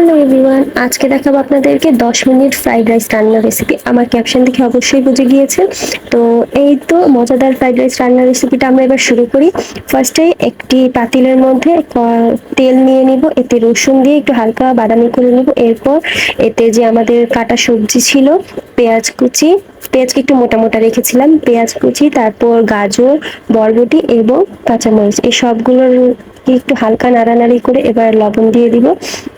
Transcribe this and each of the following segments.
Hello everyone আজকে দেখাবো আপনাদেরকে দশ মিনিট ফ্রাইড রাইস রান্নার রেসিপি আমার ক্যাপশন দেখে অবশ্যই বুঝে গিয়েছেন। তো এই তো মজাদার ফ্রাইড রাইস রান্নার রেসিপিটা আমরা এবার শুরু করি। ফার্স্টে একটি পাতিলের মধ্যে তেল নিয়ে নিব, এতে রসুন দিয়ে একটু হালকা বাদামি করে নিব। এরপর এতে যে আমাদের কাটা সবজি ছিল, পেঁয়াজ কুচি, পেঁয়াজকে একটু মোটা মোটা রেখেছিলাম। পেঁয়াজ কুচি, তারপর গাজর, বরবটি এবং কাঁচামরিচ। এই সবগুলোর একটু হালকা নাড়ানাড়ি করে এবার লবণ দিয়ে দিব।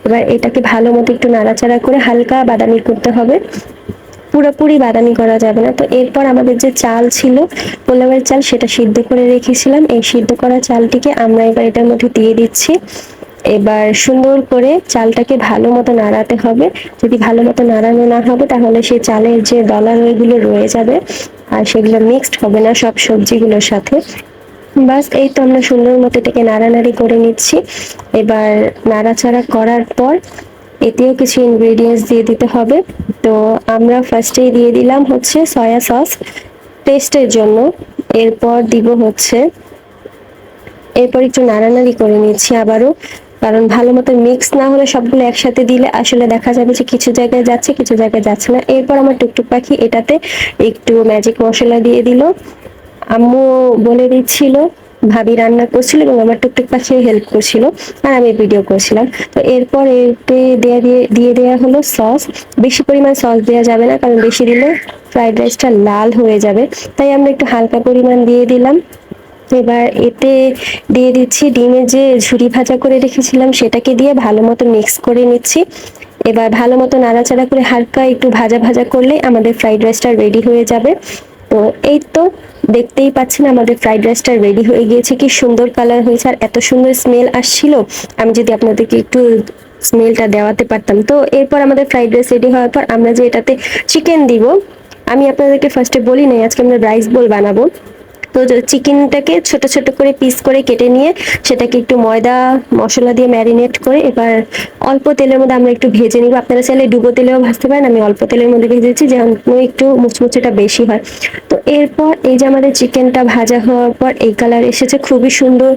এবার এটাকে ভালো মতো একটু নাড়াচাড়া করে হালকা বাদামি করতে হবে। পুরোপুরি বাদামি করা যাবে না। তো এরপর আমাদের যে চাল ছিল, পোলাওয়ের চাল, সেটা সিদ্ধ করে রেখেছিলাম। এই সিদ্ধ করা চালটিকে আমরা এবার এটার মধ্যে দিয়ে দিচ্ছি। এবার সুন্দর করে চালটাকে ভালো মতো নাড়াতে হবে। যদি ভালো মতো নাড়ানো না হবে, তাহলে সেই চালের যে দলা রয়েগুলো রয়ে যাবে, আর সেগুলো মিক্সড হবে না সব সবজিগুলোর সাথে। বাস, এই তো আমরা সুন্দর মতো এটাকে নাড়ানাড়ি করে নিচ্ছি। এবার নাড়াচাড়া করার পর এতেও কিছু ইনগ্রিডিয়েন্টস দিয়ে দিতে হবে। তো আমরা ফার্স্টেই দিয়ে দিলাম হচ্ছে সয়া সস টেস্টের জন্য। এরপর দিব হচ্ছে, এরপর একটু নাড়ানাড়ি করে নিচ্ছি আবারও। কারণ ভালো মতো মিক্স না হলে সবগুলো একসাথে দিলে আসলে দেখা যাবে যে কিছু জায়গায় যাচ্ছে, কিছু জায়গায় যাচ্ছে না। এরপর আমার টুকটুক পাখি এটাতে একটু ম্যাজিক মশলা দিয়ে দিল। আম্মু বলে দিচ্ছিল, ভাবি রান্না করছিল এবং আমার টুকটুক পাখি হেল্প করছিল আর আমি ভিডিও করছিলাম। তো এরপর এতে দেয়া দিয়ে দিয়ে দেওয়া হলো সস বেশি পরিমাণ সস দেওয়া যাবে না কারণ বেশি দিলে ফ্রাইড রাইসটা লাল হয়ে যাবে। তাই আমরা একটু হালকা পরিমাণ দিয়ে দিলাম। এবার এতে দিয়ে দিচ্ছি ডিমে যে ঝুরি ভাজা করে রেখেছিলাম সেটাকে দিয়ে ভালো মতো মিক্স করে নিচ্ছি। এবার ভালো মতো নাড়াচাড়া করে হালকা একটু ভাজা ভাজা করলেই আমাদের ফ্রাইড রাইসটা রেডি হয়ে যাবে। তো এই তো দেখতেই পাচ্ছেন আমাদের ফ্রাইড রাইসটা রেডি হয়ে গিয়েছে। কি সুন্দর কালার হয়েছে আর এত সুন্দর স্মেল আসছিল। আমি যদি আপনাদেরকে একটু স্মেলটা দেওয়াতে পারতাম। তো এরপর আমাদের ফ্রাইড রাইস রেডি হওয়ার পর আমরা যে এটাতে চিকেন দিব, আমি আপনাদেরকে ফার্স্টে বলি নাই, আজকে আমরা রাইস বোল বানাবো। তো চিকেনটাকে ছোট ছোট করে পিস করে কেটে নিয়ে সেটাকে একটু ময়দা, মশলা দিয়ে ম্যারিনেট করে এবার অল্প তেলের মধ্যে আমরা একটু ভেজে নিব। আপনারা চাইলে ডুবো তেলেও ভাজতে পারেন। আমি অল্প তেলের মধ্যে ভেজেছি যেন একটু মুচমুচেটা বেশি হয়। তো এরপর এই যে আমাদের চিকেনটা ভাজা হওয়ার পর এই কালার এসেছে, খুবই সুন্দর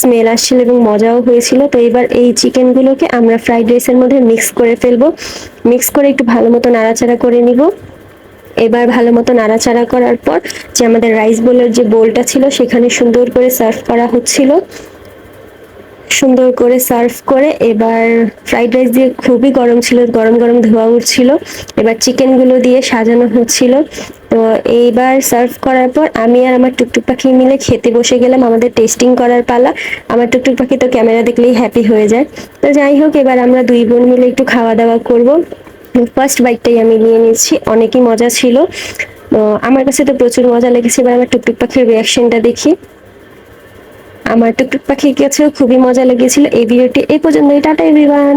স্মেল আসছিল এবং মজাও হয়েছিল। তো এবার এই চিকেনগুলোকে আমরা ফ্রাইড রাইসের মধ্যে মিক্স করে ফেলব। মিক্স করে একটু ভালো মতো নাড়াচাড়া করে নিব। এবার ভালো মতো নাড়াচাড়া করার পর যে আমাদের রাইস বোলের যে বোলটা ছিল সেখানে সুন্দর করে সার্ভ করা হচ্ছিল। সুন্দর করে সার্ভ করে এবার ফ্রাইড রাইস দিয়ে খুবই গরম ছিল, গরম গরম ধোয়া উঠছিল। এবার চিকেনগুলো দিয়ে সাজানো হচ্ছিল। তো এইবার সার্ভ করার পর আমি আর আমার টুকটুক পাখি মিলে খেতে বসে গেলাম আমাদের টেস্টিং করার পালা। আমার টুকটুক পাখি তো ক্যামেরা দেখলেই হ্যাপি হয়ে যায়। তো যাই হোক, এবার আমরা দুই বোন মিলে একটু খাওয়া দাওয়া করব। ফার্স্ট বাইকটাই আমি নিয়ে নিয়েছি, অনেকই মজা ছিল। আমার কাছে তো প্রচুর মজা লেগেছে, এবার আমার টুকটুক পাখির রিয়াকশনটা দেখি। আমার টুকটুক পাখির কাছেও খুবই মজা লেগেছিল। এই ভিডিওটি এই পর্যন্ত টাটা এভরিওয়ান